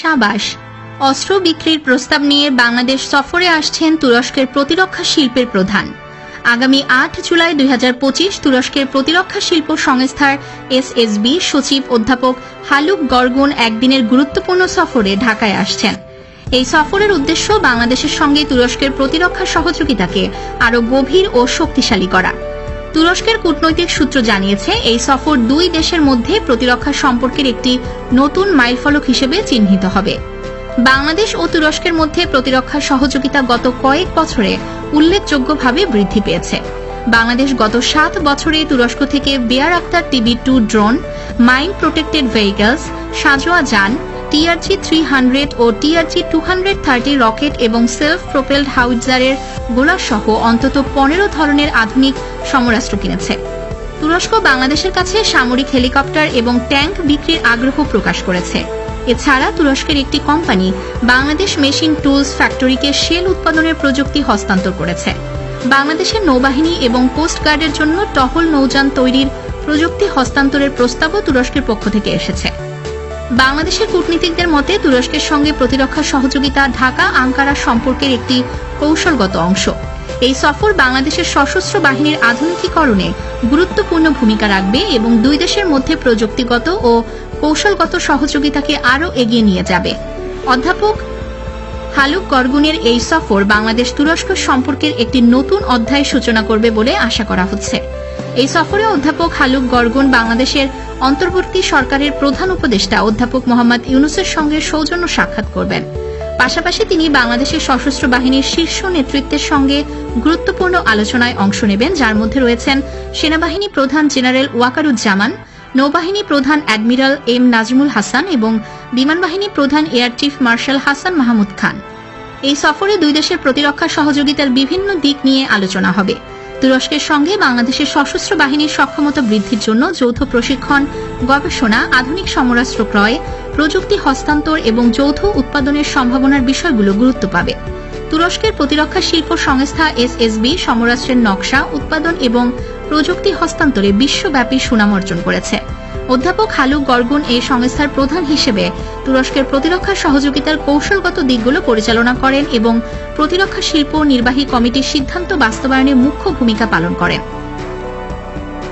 সাবাস। অস্ত্র বিক্রির প্রস্তাব নিয়ে বাংলাদেশ সফরে আসছেন তুরস্কের প্রতিরক্ষা শিল্পের প্রধান। আগামী আট জুলাই দুই হাজার পঁচিশ তুরস্কের প্রতিরক্ষা শিল্প সংস্থার এসএসবি সচিব অধ্যাপক হালুক গর্গুন একদিনের গুরুত্বপূর্ণ সফরে ঢাকায় আসছেন। এই সফরের উদ্দেশ্য বাংলাদেশের সঙ্গে তুরস্কের প্রতিরক্ষা সহযোগিতাকে আরও গভীর ও শক্তিশালী করা। তুরস্কের কূটনৈতিক সূত্র জানিয়েছে, এই সফর দুই দেশের মধ্যে প্রতিরক্ষা সম্পর্কের একটি নতুন মাইলফলক হিসেবে চিহ্নিত হবে। বাংলাদেশ ও তুরস্কের মধ্যে প্রতিরক্ষা সহযোগিতা গত কয়েক বছরে উল্লেখযোগ্যভাবে বৃদ্ধি পেয়েছে। বাংলাদেশ গত সাত বছরে তুরস্ক থেকে Bayraktar TB two drone, mine protected vehicles, সাজোয়া যান, টিআরজি থ্রি হান্ড্রেড ও TRG two hundred thirty rocket এবং সেলফ প্রোপেলড হাউজারের গোলাসহ অন্তত পনেরো ধরনের আধুনিক সমরাস্ত্র কিনেছে। তুরস্ক বাংলাদেশের কাছে সামরিক হেলিকপ্টার এবং ট্যাঙ্ক বিক্রির আগ্রহ প্রকাশ করেছে। এছাড়া তুরস্কের একটি কোম্পানি বাংলাদেশ মেশিন টুলস ফ্যাক্টরিকে শেল উৎপাদনের প্রযুক্তি হস্তান্তর করেছে। বাংলাদেশের নৌবাহিনী এবং কোস্ট গার্ডের জন্য টহল নৌযান তৈরির প্রযুক্তি হস্তান্তরের প্রস্তাবও তুরস্কের পক্ষ থেকে এসেছে। বাংলাদেশের কূটনীতিকদের মতে, তুরস্কের সঙ্গে প্রতিরক্ষা সহযোগিতা ঢাকা আঙ্কারা সম্পর্কের একটি কৌশলগত অংশ। এই সফর বাংলাদেশের সশস্ত্র বাহিনীর আধুনিকীকরণে গুরুত্বপূর্ণ ভূমিকা রাখবে এবং দুই দেশের মধ্যে প্রযুক্তিগত ও কৌশলগত সহযোগিতাকে আরও এগিয়ে নিয়ে যাবে। অধ্যাপক হালুক গর্গুনের এই সফর বাংলাদেশ তুরস্ক সম্পর্কের একটি নতুন অধ্যায় সূচনা করবে বলে আশা করা হচ্ছে। এই সফরে অধ্যাপক হালুক গর্গুন বাংলাদেশের অন্তর্বর্তী সরকারের প্রধান উপদেষ্টা অধ্যাপক মোহাম্মদ ইউনুসের সঙ্গে সৌজন্য সাক্ষাৎ করবেন। পাশাপাশি তিনি বাংলাদেশের সশস্ত্র বাহিনীর শীর্ষ নেতৃত্বের সঙ্গে গুরুত্বপূর্ণ আলোচনায় অংশ নেবেন, যার মধ্যে রয়েছেন সেনাবাহিনী প্রধান জেনারেল ওয়াকারুজ্জামান, নৌবাহিনী প্রধান অ্যাডমিরাল এম নাজমুল হাসান এবং বিমান বাহিনী প্রধান air chief marshal Hasan Mahmud Khan. এই সফরে দুই দেশের প্রতিরক্ষা সহযোগিতার বিভিন্ন দিক নিয়ে আলোচনা হবে। তুরস্কের সঙ্গে বাংলাদেশের সশস্ত্র বাহিনীর সক্ষমতা বৃদ্ধির জন্য যৌথ প্রশিক্ষণ, গবেষণা, আধুনিক সমরাস্ত্র ক্রয়, প্রযুক্তি হস্তান্তর এবং যৌথ উৎপাদনের সম্ভাবনার বিষয়গুলো গুরুত্ব পাবে। তুরস্কের প্রতিরক্ষা শিল্প সংস্থা এসএসবি সমরাস্ত্রের নকশা, উৎপাদন এবং প্রযুক্তি হস্তান্তরে বিশ্বব্যাপী সুনাম অর্জন করেছে। অধ্যাপক হালু গর্গুন এই সংস্থার প্রধান হিসেবে তুরস্কের প্রতিরক্ষা সহযোগিতার কৌশলগত দিকগুলো পরিচালনা করেন এবং প্রতিরক্ষা শিল্প নির্বাহী কমিটির সিদ্ধান্ত বাস্তবায়নে মুখ্য ভূমিকা পালন করেন